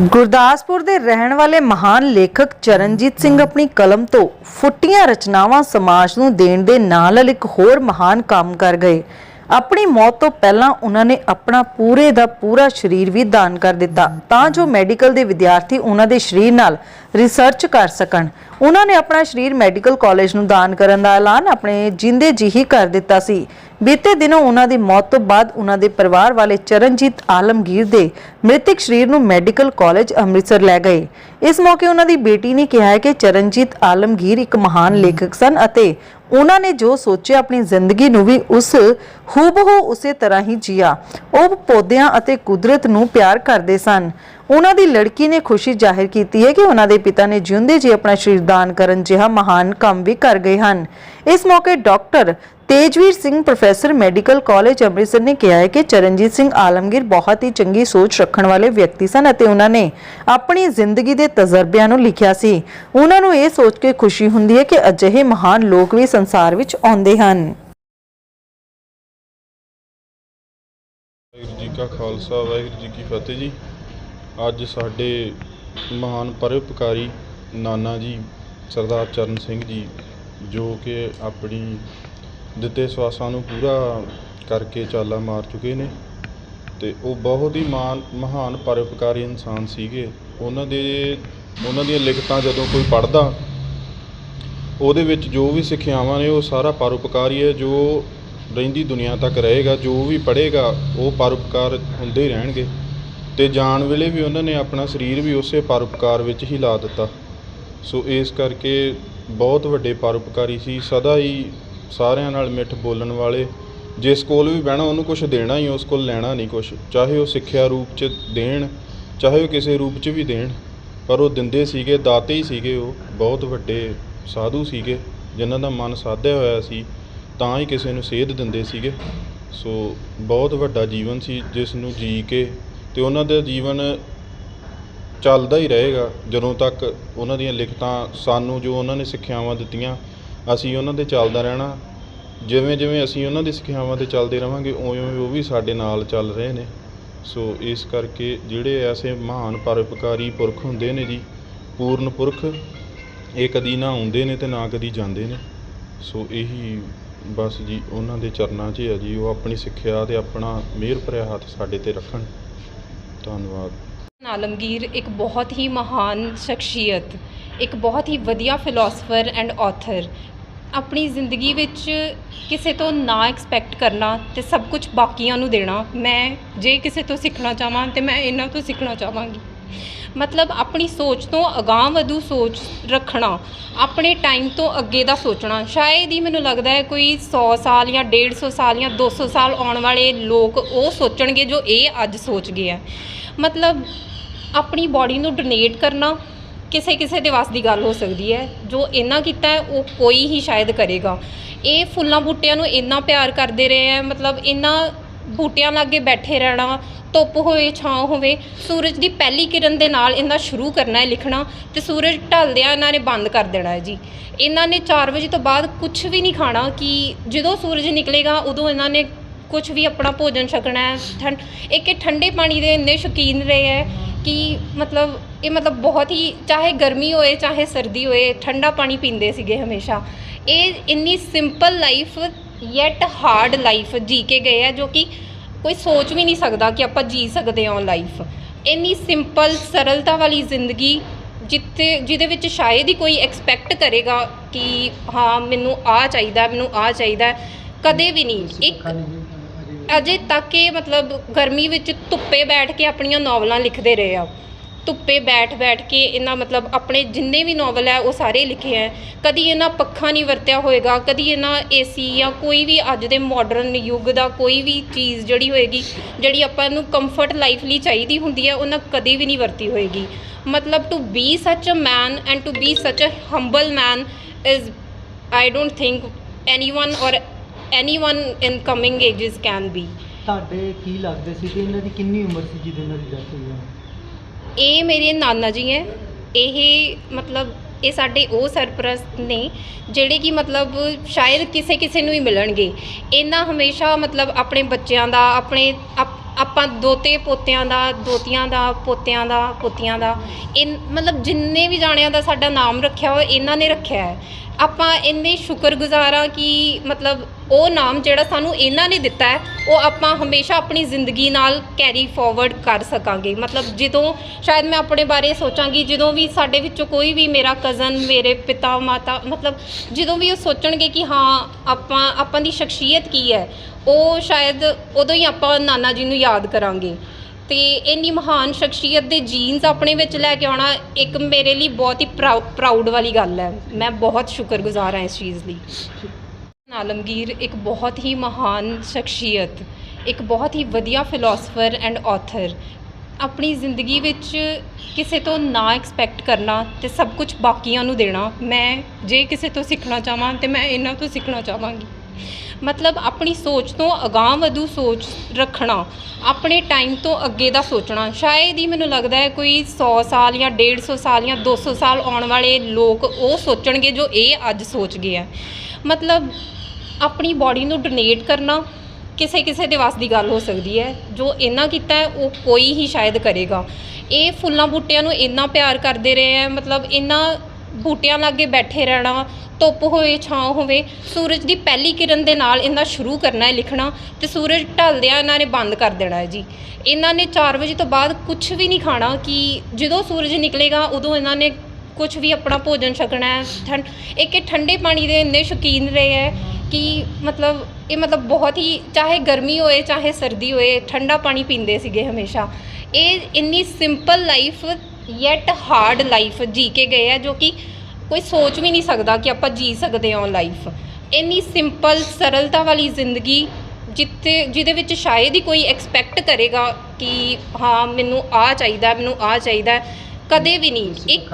ਗੁਰਦਾਸਪੁਰ ਦੇ ਰਹਿਣ ਵਾਲੇ ਮਹਾਨ ਲੇਖਕ ਚਰਨਜੀਤ ਸਿੰਘ ਆਪਣੀ ਕਲਮ ਤੋਂ ਫੁੱਟੀਆਂ ਰਚਨਾਵਾਂ ਸਮਾਜ ਨੂੰ ਦੇਣ ਦੇ ਨਾਲ ਇੱਕ ਹੋਰ ਮਹਾਨ ਕੰਮ ਕਰ ਗਏ। ਆਪਣੀ ਮੌਤ ਤੋਂ ਪਹਿਲਾਂ ਉਹਨਾਂ ਨੇ ਆਪਣਾ ਪੂਰੇ ਦਾ ਪੂਰਾ ਸਰੀਰ ਵੀ ਦਾਨ ਕਰ ਦਿੱਤਾ। ਤਾਂ ਜੋ ਮੈਡੀਕਲ ਦੇ ਵਿਦਿਆਰਥੀ ਉਹਨਾਂ ਦੇ ਸਰੀਰ ਨਾਲ ਰਿਸਰਚ ਕਰ ਸਕਣ। ਉਹਨਾਂ ਨੇ ਆਪਣਾ ਸਰੀਰ ਮੈਡੀਕਲ ਕਾਲਜ ਨੂੰ ਦਾਨ ਕਰਨ ਦਾ ਐਲਾਨ ਆਪਣੇ ਜਿੰਦੇ ਜੀ ਹੀ ਕਰ ਦਿੱਤਾ ਸੀ। ਬੀਤੇ ਦਿਨੋਂ ਉਹਨਾਂ ਦੀ ਮੌਤ ਤੋਂ ਬਾਅਦ ਉਹਨਾਂ ਦੇ ਪਰਿਵਾਰ ਵਾਲੇ ਚਰਨਜੀਤ ਆਲਮਗੀਰ ਦੇ ਮ੍ਰਿਤਕ ਸਰੀਰ ਨੂੰ ਮੈਡੀਕਲ ਕਾਲਜ ਅੰਮ੍ਰਿਤਸਰ ਲੈ ਗਏ। ਇਸ ਮੌਕੇ ਉਹਨਾਂ ਦੀ ਬੇਟੀ ਨੇ ਕਿਹਾ ਹੈ ਕਿ ਚਰਨਜੀਤ ਆਲਮਗੀਰ ਇੱਕ ਮਹਾਨ ਲੇਖਕ ਸਨ ਅਤੇ ਉਹਨਾਂ ਨੇ ਜੋ ਸੋਚਿਆ ਆਪਣੀ ਜ਼ਿੰਦਗੀ ਨੂੰ ਵੀ ਉਸ ਹੂਬਹੂ ਉਸੇ ਤਰ੍ਹਾਂ ਹੀ ਜੀਆ। ਉਹ ਪੌਦਿਆਂ ਅਤੇ ਕੁਦਰਤ ਨੂੰ ਪਿਆਰ ਕਰਦੇ ਸਨ। ਉਹਨਾਂ ਦੀ ਲੜਕੀ ਨੇ ਖੁਸ਼ੀ ਜ਼ਾਹਿਰ ਕੀਤੀ ਹੈ ਕਿ ਉਹਨਾਂ ਦੇ ਪਿਤਾ ਨੇ ਜਿਉਂਦੇ ਜੀ ਆਪਣਾ ਸਰੀਰ ਦਾਨ ਕਰਨ ਜਿਹਾ ਮਹਾਨ ਕੰਮ ਵੀ ਕਰ ਗਏ ਹਨ। ਇਸ ਮੌਕੇ doctor Tejveer Singh professor medical college Amritsar ਨੇ ਕਿਹਾ ਹੈ ਕਿ ਚਰਨਜੀਤ ਸਿੰਘ ਆਲਮਗੀਰ ਬਹੁਤ ਹੀ ਚੰਗੀ ਸੋਚ ਰੱਖਣ ਵਾਲੇ ਵਿਅਕਤੀ ਸਨ ਅਤੇ ਉਹਨਾਂ ਨੇ ਆਪਣੀ ਜ਼ਿੰਦਗੀ ਦੇ ਤਜਰਬਿਆਂ ਨੂੰ ਲਿਖਿਆ ਸੀ। ਉਹਨਾਂ ਨੂੰ ਇਹ ਸੋਚ ਕੇ ਖੁਸ਼ੀ ਹੁੰਦੀ ਹੈ ਕਿ ਅਜਿਹੇ ਮਹਾਨ ਲੋਕ ਵੀ ਸੰਸਾਰ ਵਿੱਚ ਆਉਂਦੇ ਹਨ। ਵਾਹਿਗੁਰੂ ਜੀ ਕਾ ਖਾਲਸਾ, ਵਾਹਿਗੁਰੂ ਜੀ ਕੀ ਫਤਿਹ ਜੀ। ਅੱਜ ਸਾਡੇ ਮਹਾਨ ਪਰਉਪਕਾਰੀ ਨਾਨਾ ਜੀ ਸਰਦਾਰ ਚਰਨ ਸਿੰਘ ਜੀ, ਜੋ ਕਿ ਆਪਣੀ ਦਿੱਤੇ ਸਵਾਸਾਂ ਨੂੰ ਪੂਰਾ ਕਰਕੇ ਚਾਲਾ ਮਾਰ ਚੁੱਕੇ ਨੇ ਤੇ ਉਹ ਬਹੁਤ ਹੀ ਮਾਨ, ਮਹਾਨ ਪਰਉਪਕਾਰੀ ਇਨਸਾਨ ਸੀਗੇ। ਉਹਨਾਂ ਦੇ, ਉਹਨਾਂ ਦੀਆਂ ਲਿਖਤਾਂ ਜਦੋਂ ਕੋਈ ਪੜ੍ਹਦਾ, ਉਹਦੇ ਵਿੱਚ ਜੋ ਵੀ ਸਿੱਖਿਆਵਾਂ ਨੇ, ਉਹ ਸਾਰਾ ਪਰਉਪਕਾਰੀ ਹੈ। ਜੋ ਰਹਿੰਦੀ ਦੁਨੀਆ ਤੱਕ ਰਹੇਗਾ, ਜੋ ਵੀ ਪੜ੍ਹੇਗਾ, ਉਹ ਪਰਉਪਕਾਰ ਹੁੰਦੇ ਹੀ ਰਹਿਣਗੇ। ਤੇ ਜਾਣ ਵੇਲੇ ਵੀ ਉਹਨਾਂ ਨੇ ਆਪਣਾ ਸਰੀਰ ਵੀ ਉਸੇ ਪਰਉਪਕਾਰ ਵਿੱਚ ਹੀ ਲਾ ਦਿੱਤਾ। ਸੋ ਇਸ ਕਰਕੇ ਬਹੁਤ ਵੱਡੇ ਪਰਉਪਕਾਰੀ ਸੀ। ਸਦਾ ਹੀ ਸਾਰਿਆਂ ਨਾਲ ਮਿੱਠ ਬੋਲਣ ਵਾਲੇ ਜਿਸ ਕੋਲ ਵੀ ਬਹਿਣਾ, ਉਹਨੂੰ ਕੁਝ ਦੇਣਾ ਹੀ ਉਸ ਕੋਲ ਲੈਣਾ ਨਹੀਂ ਕੁਝ ਚਾਹੇ ਉਹ ਸਿੱਖਿਆ ਰੂਪ 'ਚ ਦੇਣ, ਚਾਹੇ ਉਹ ਕਿਸੇ ਰੂਪ 'ਚ ਵੀ ਦੇਣ, ਪਰ ਉਹ ਦਿੰਦੇ ਸੀਗੇ, ਦਾਤੇ ਹੀ ਸੀਗੇ ਉਹ, ਬਹੁਤ ਵੱਡੇ ਸਾਧੂ ਸੀਗੇ, ਜਿਨ੍ਹਾਂ ਦਾ ਮਨ ਸਾਧਿਆ ਹੋਇਆ ਸੀ, ਤਾਂ ਹੀ ਕਿਸੇ ਨੂੰ ਸੇਧ ਦਿੰਦੇ ਸੀਗੇ। ਸੋ ਬਹੁਤ ਵੱਡਾ ਜੀਵਨ ਸੀ ਜਿਸ ਨੂੰ ਜੀ ਕੇ, ਤੇ ਉਹਨਾਂ ਦਾ ਜੀਵਨ ਚੱਲਦਾ ਹੀ ਰਹੇਗਾ, ਜਦੋਂ ਤੱਕ ਉਹਨਾਂ ਦੀਆਂ ਲਿਖਤਾਂ ਸਾਨੂੰ ਜੋ ਉਹਨਾਂ ਨੇ ਸਿੱਖਿਆਵਾਂ ਦਿੱਤੀਆਂ, ਅਸੀਂ ਉਹਨਾਂ ਦੇ ਚੱਲਦਾ ਰਹਿਣਾ ਜਿਵੇਂ ਜਿਵੇਂ ਅਸੀਂ ਉਹਨਾਂ ਦੀ ਸਿੱਖਿਆਵਾਂ ਤੇ ਚੱਲਦੇ ਰਵਾਂਗੇ, ਉਵੇਂ ਉਵੇਂ ਉਹ ਵੀ ਸਾਡੇ ਨਾਲ ਚੱਲ ਰਹੇ ਨੇ। ਸੋ ਇਸ ਕਰਕੇ ਜਿਹੜੇ ਐਸੇ ਮਹਾਨ ਪਰਉਪਕਾਰੀ ਪੁਰਖ ਹੁੰਦੇ ਨੇ ਜੀ, ਪੂਰਨ ਪੁਰਖ, ਇਹ ਕਦੀ ਨਾ ਆਉਂਦੇ ਨੇ ਤੇ ਨਾ ਕਦੀ ਜਾਂਦੇ ਨੇ। ਸੋ ਇਹੀ ਬਸ ਜੀ, ਉਹਨਾਂ ਦੇ ਚਰਨਾਂ 'ਚ ਹੈ ਜੀ, ਉਹ ਆਪਣੀ ਸਿੱਖਿਆ ਤੇ ਆਪਣਾ ਮਿਹਰ ਭਰਿਆ ਹੱਥ ਸਾਡੇ ਤੇ ਰੱਖਣ। ਧੰਨਵਾਦ। ਆਲਮਗੀਰ ਇੱਕ ਬਹੁਤ ਹੀ ਮਹਾਨ ਸ਼ਖਸੀਅਤ, ਇੱਕ ਬਹੁਤ ਹੀ ਵਧੀਆ ਫਿਲਾਸਫਰ ਐਂਡ ਆਥਰ ਆਪਣੀ ਜ਼ਿੰਦਗੀ ਵਿੱਚ ਕਿਸੇ ਤੋਂ ਨਾ ਐਕਸਪੈਕਟ ਕਰਨਾ ਤੇ ਸਭ ਕੁਝ ਬਾਕੀਆਂ ਨੂੰ ਦੇਣਾ, ਮੈਂ ਜੇ ਕਿਸੇ ਤੋਂ ਸਿੱਖਣਾ ਚਾਹਾਂ ਤੇ ਮੈਂ ਇਹਨਾਂ ਤੋਂ ਸਿੱਖਣਾ ਚਾਹਾਂਗੀ ਮਤਲਬ ਆਪਣੀ ਸੋਚ ਤੋਂ ਅਗਾਂਹ ਵਧੂ ਸੋਚ ਰੱਖਣਾ, ਆਪਣੇ ਟਾਈਮ ਤੋਂ ਅੱਗੇ ਦਾ ਸੋਚਣਾ। ਸ਼ਾਇਦ ਹੀ ਮੈਨੂੰ ਲੱਗਦਾ ਹੈ ਕੋਈ 100 ਸਾਲ ਜਾਂ 150 ਸਾਲ ਜਾਂ 200 ਸਾਲ ਆਉਣ ਵਾਲੇ ਲੋਕ ਉਹ ਸੋਚਣਗੇ ਜੋ ਇਹ ਅੱਜ ਸੋਚ ਗਏ ਆ ਮਤਲਬ ਆਪਣੀ ਬਾਡੀ ਨੂੰ ਡੋਨੇਟ ਕਰਨਾ ਕਿਸੇ ਕਿਸੇ ਦੇ ਵੱਸ ਦੀ ਗੱਲ ਹੋ ਸਕਦੀ ਹੈ। ਜੋ ਇਹਨਾਂ ਕੀਤਾ ਹੈ, ਉਹ ਕੋਈ ਹੀ ਸ਼ਾਇਦ ਕਰੇਗਾ। ਇਹ ਫੁੱਲਾਂ ਬੂਟਿਆਂ ਨੂੰ ਇੰਨਾ ਪਿਆਰ ਕਰਦੇ ਰਹੇ ਹੈ, ਮਤਲਬ ਇਹਨਾਂ ਬੂਟਿਆਂ ਲਾਗੇ ਬੈਠੇ ਰਹਿਣਾ, ਧੁੱਪ ਹੋਵੇ, ਛਾਂ ਹੋਵੇ, ਸੂਰਜ ਦੀ ਪਹਿਲੀ ਕਿਰਨ ਦੇ ਨਾਲ ਇਹਨਾਂ ਸ਼ੁਰੂ ਕਰਨਾ ਹੈ ਲਿਖਣਾ ਤੇ ਸੂਰਜ ਢਲਦਿਆਂ ਇਹਨਾਂ ਨੇ ਬੰਦ ਕਰ ਦੇਣਾ ਹੈ ਜੀ। ਇਹਨਾਂ ਨੇ 4 ਵਜੇ ਤੋਂ ਬਾਅਦ ਕੁਝ ਵੀ ਨਹੀਂ ਖਾਣਾ ਕਿ ਜਦੋਂ ਸੂਰਜ ਨਿਕਲੇਗਾ, ਉਦੋਂ ਇਹਨਾਂ ਨੇ ਕੁਝ ਵੀ ਆਪਣਾ ਭੋਜਨ ਛਕਣਾ ਹੈ। ਠੰਡ ਇੱਕ ਇਹ ਠੰਡੇ ਪਾਣੀ ਦੇ ਇੰਨੇ ਸ਼ੌਕੀਨ ਰਹੇ ਹੈ ਕਿ ਮਤਲਬ ਇਹ ਮਤਲਬ ਬਹੁਤ ਹੀ ਚਾਹੇ ਗਰਮੀ ਹੋਏ ਚਾਹੇ ਸਰਦੀ ਹੋਏ ਠੰਡਾ ਪਾਣੀ ਪੀਂਦੇ ਸੀਗੇ ਹਮੇਸ਼ਾ। ਇਹ ਇੰਨੀ simple life yet hard life ਜੀ ਕੇ ਗਏ ਆ ਜੋ ਕਿ ਕੋਈ ਸੋਚ ਵੀ ਨਹੀਂ ਸਕਦਾ ਕਿ ਆਪਾਂ ਜੀ ਸਕਦੇ ਹਾਂ ਲਾਈਫ ਇੰਨੀ ਸਿੰਪਲ ਸਰਲਤਾ ਵਾਲੀ ਜ਼ਿੰਦਗੀ ਜਿੱਥੇ ਜਿਹਦੇ ਵਿੱਚ ਸ਼ਾਇਦ ਹੀ ਕੋਈ ਐਕਸਪੈਕਟ ਕਰੇਗਾ ਕਿ ਹਾਂ ਮੈਨੂੰ ਆ ਚਾਹੀਦਾ ਮੈਨੂੰ ਆ ਚਾਹੀਦਾ ਕਦੇ ਵੀ ਨਹੀਂ। ਇੱਕ ਅਜੇ ਤੱਕ ਇਹ ਮਤਲਬ ਗਰਮੀ ਵਿੱਚ ਧੁੱਪੇ ਬੈਠ ਕੇ ਆਪਣੀਆਂ ਨੋਵਲਾਂ ਲਿਖਦੇ ਰਹੇ ਆ। ਧੁੱਪੇ ਬੈਠ ਬੈਠ ਕੇ ਇਹਨਾਂ ਮਤਲਬ ਆਪਣੇ ਜਿੰਨੇ ਵੀ ਨੋਵਲ ਹੈ ਉਹ ਸਾਰੇ ਲਿਖੇ ਹੈ ਕਦੀ ਇਹਨਾਂ ਪੱਖਾ ਨਹੀਂ ਵਰਤਿਆ ਹੋਏਗਾ, ਕਦੀ ਇਹਨਾਂ ਏਸੀ ਜਾਂ ਕੋਈ ਵੀ ਅੱਜ ਦੇ ਮਾਡਰਨ ਯੁੱਗ ਦਾ ਕੋਈ ਵੀ ਚੀਜ਼ ਜਿਹੜੀ ਹੋਏਗੀ, ਜਿਹੜੀ ਆਪਾਂ ਨੂੰ ਕੰਫਰਟ ਲਾਈਫ ਲਈ ਚਾਹੀਦੀ ਹੁੰਦੀ ਹੈ ਉਹਨਾਂ ਕਦੀ ਵੀ ਨਹੀਂ ਵਰਤੀ ਹੋਏਗੀ। ਮਤਲਬ to be such a man and to be such a humble man is I don't think anyone or anyone in coming ages can be ਤੁਹਾਡੇ ਕੀ ਲੱਗਦੇ ਸੀ ਕਿ ਇਹਨਾਂ ਦੀ ਕਿੰਨੀ ਉਮਰ ਸੀ ਜਿਹਦੇ ਨਾਲ ਡੈਥ ਹੋਈ ਹੈ ਇਹ ਮੇਰੇ ਨਾਨਾ ਜੀ ਹੈ। ਇਹ ਮਤਲਬ ਇਹ ਸਾਡੇ ਉਹ ਸਰਪ੍ਰਸਤ ਨੇ ਜਿਹੜੇ ਕਿ ਮਤਲਬ ਸ਼ਾਇਦ ਕਿਸੇ ਕਿਸੇ ਨੂੰ ਹੀ ਮਿਲਣਗੇ। ਇਹਨਾਂ ਹਮੇਸ਼ਾ ਮਤਲਬ ਆਪਣੇ ਬੱਚਿਆਂ ਦਾ ਆਪਣੇ ਆਪ- ਆਪਾਂ ਦੋਤੇ ਪੋਤਿਆਂ ਦਾ ਦੋਤੀਆਂ ਦਾ ਪੋਤਿਆਂ ਦਾ ਪੋਤੀਆਂ ਦਾ। ਇਹ ਮਤਲਬ ਜਿੰਨੇ ਵੀ ਜਾਣਿਆਂ ਦਾ ਸਾਡਾ ਨਾਮ ਰੱਖਿਆ ਹੋਇਆ ਇਹਨਾਂ ਨੇ ਰੱਖਿਆ ਹੈ। ਆਪਾਂ ਇੰਨੇ ਸ਼ੁਕਰਗੁਜ਼ਾਰ ਹਾਂ ਕਿ ਮਤਲਬ ਉਹ ਨਾਮ ਜਿਹੜਾ ਸਾਨੂੰ ਇਹਨਾਂ ਨੇ ਦਿੱਤਾ ਹੈ, ਉਹ ਆਪਾਂ ਹਮੇਸ਼ਾ ਆਪਣੀ ਜ਼ਿੰਦਗੀ ਨਾਲ ਕੈਰੀ ਫਾਰਵਰਡ ਕਰ ਸਕਾਂਗੇ। ਮਤਲਬ ਜਦੋਂ ਸ਼ਾਇਦ ਮੈਂ ਆਪਣੇ ਬਾਰੇ ਸੋਚਾਂਗੀ, ਜਦੋਂ ਵੀ ਸਾਡੇ ਵਿੱਚੋਂ ਕੋਈ ਵੀ ਮੇਰਾ ਕਜ਼ਨ ਮੇਰੇ ਪਿਤਾ ਮਾਤਾ, ਮਤਲਬ ਜਦੋਂ ਵੀ ਉਹ ਸੋਚਣਗੇ ਕਿ ਹਾਂ, ਆਪਾਂ ਆਪਾਂ ਦੀ ਸ਼ਖਸੀਅਤ ਕੀ ਹੈ, ਉਹ ਸ਼ਾਇਦ ਉਦੋਂ ਹੀ ਆਪਾਂ ਨਾਨਾ ਜੀ ਨੂੰ ਯਾਦ ਕਰਾਂਗੇ। ਤੇ ਇੰਨੀ ਮਹਾਨ ਸ਼ਖਸੀਅਤ ਦੇ ਜੀਨਸ ਆਪਣੇ ਵਿੱਚ ਲੈ ਕੇ ਆਉਣਾ ਇੱਕ ਮੇਰੇ ਲਈ ਬਹੁਤ ਹੀ ਪ੍ਰਾਊਡ ਵਾਲੀ ਗੱਲ ਹੈ। ਮੈਂ ਬਹੁਤ ਸ਼ੁਕਰਗੁਜ਼ਾਰ ਹਾਂ ਇਸ ਚੀਜ਼ ਲਈ। ਆਲਮਗੀਰ ਇੱਕ ਬਹੁਤ ਹੀ ਮਹਾਨ ਸ਼ਖਸੀਅਤ, ਇੱਕ ਬਹੁਤ ਹੀ ਵਧੀਆ ਫਿਲਾਸਫਰ ਐਂਡ ਆਥਰ ਆਪਣੀ ਜ਼ਿੰਦਗੀ ਵਿੱਚ ਕਿਸੇ ਤੋਂ ਨਾ ਐਕਸਪੈਕਟ ਕਰਨਾ ਤੇ ਸਭ ਕੁਝ ਬਾਕੀਆਂ ਨੂੰ ਦੇਣਾ, ਮੈਂ ਜੇ ਕਿਸੇ ਤੋਂ ਸਿੱਖਣਾ ਚਾਹਾਂ ਤੇ ਮੈਂ ਇਹਨਾਂ ਤੋਂ ਸਿੱਖਣਾ ਚਾਹਾਂਗੀ ਮਤਲਬ ਆਪਣੀ ਸੋਚ ਤੋਂ ਅਗਾਂਹ ਵਧੂ ਸੋਚ ਰੱਖਣਾ, ਆਪਣੇ ਟਾਈਮ ਤੋਂ ਅੱਗੇ ਦਾ ਸੋਚਣਾ। ਸ਼ਾਇਦ ਹੀ ਮੈਨੂੰ ਲੱਗਦਾ ਹੈ ਕੋਈ 100 ਸਾਲ ਜਾਂ 150 ਸਾਲ ਜਾਂ 200 ਸਾਲ ਆਉਣ ਵਾਲੇ ਲੋਕ ਉਹ ਸੋਚਣਗੇ ਜੋ ਇਹ ਅੱਜ ਸੋਚ ਗਏ ਆ। ਮਤਲਬ ਆਪਣੀ ਬਾਡੀ ਨੂੰ ਡੋਨੇਟ ਕਰਨਾ ਕਿਸੇ ਕਿਸੇ ਦੇ ਵਾਸ ਦੀ ਗੱਲ ਹੋ ਸਕਦੀ ਹੈ। ਜੋ ਇਹਨਾਂ ਕੀਤਾ ਹੈ, ਉਹ ਕੋਈ ਹੀ ਸ਼ਾਇਦ ਕਰੇਗਾ। ਇਹ ਫੁੱਲਾਂ ਬੂਟਿਆਂ ਨੂੰ ਇੰਨਾ ਪਿਆਰ ਕਰਦੇ ਰਹੇ ਹੈ, ਮਤਲਬ ਇੰਨਾ ਬੂਟਿਆਂ ਲਾਗੇ ਬੈਠੇ ਰਹਿਣਾ, ਧੁੱਪ ਹੋਵੇ, ਛਾਂ ਹੋਵੇ, ਸੂਰਜ ਦੀ ਪਹਿਲੀ ਕਿਰਨ ਦੇ ਨਾਲ ਇਹਨਾਂ ਸ਼ੁਰੂ ਕਰਨਾ ਹੈ ਲਿਖਣਾ ਤੇ ਸੂਰਜ ਢਲਦਿਆਂ ਇਹਨਾਂ ਨੇ ਬੰਦ ਕਰ ਦੇਣਾ ਹੈ ਜੀ। ਇਹਨਾਂ ਨੇ 4 ਵਜੇ ਤੋਂ ਬਾਅਦ ਕੁਝ ਵੀ ਨਹੀਂ ਖਾਣਾ ਕਿ ਜਦੋਂ ਸੂਰਜ ਨਿਕਲੇਗਾ ਉਦੋਂ ਇਹਨਾਂ ਨੇ ਕੁਝ ਵੀ ਆਪਣਾ ਭੋਜਨ ਛਕਣਾ ਹੈ। ਠੰਡ ਇੱਕ ਇਹ ਠੰਡੇ ਪਾਣੀ ਦੇ ਇੰਨੇ ਸ਼ੌਕੀਨ ਰਹੇ ਹੈ ਕਿ ਮਤਲਬ ਇਹ ਮਤਲਬ ਬਹੁਤ ਹੀ ਚਾਹੇ ਗਰਮੀ ਹੋਏ, ਚਾਹੇ ਸਰਦੀ ਹੋਏ, ਠੰਡਾ ਪਾਣੀ ਪੀਂਦੇ ਸੀਗੇ ਹਮੇਸ਼ਾ। ਇਹ ਇੰਨੀ simple life yet hard life ਜੀ ਕੇ ਗਏ ਆ ਜੋ ਕਿ ਕੋਈ ਸੋਚ ਵੀ ਨਹੀਂ ਸਕਦਾ ਕਿ ਆਪਾਂ ਜੀ ਸਕਦੇ ਹਾਂ ਲਾਈਫ ਇੰਨੀ ਸਿੰਪਲ ਸਰਲਤਾ ਵਾਲੀ ਜ਼ਿੰਦਗੀ ਜਿੱਥੇ ਜਿਹਦੇ ਵਿੱਚ ਸ਼ਾਇਦ ਹੀ ਕੋਈ ਐਕਸਪੈਕਟ ਕਰੇਗਾ ਕਿ ਹਾਂ ਮੈਨੂੰ ਆ ਚਾਹੀਦਾ ਮੈਨੂੰ ਆ ਚਾਹੀਦਾ ਕਦੇ ਵੀ ਨਹੀਂ। ਇੱਕ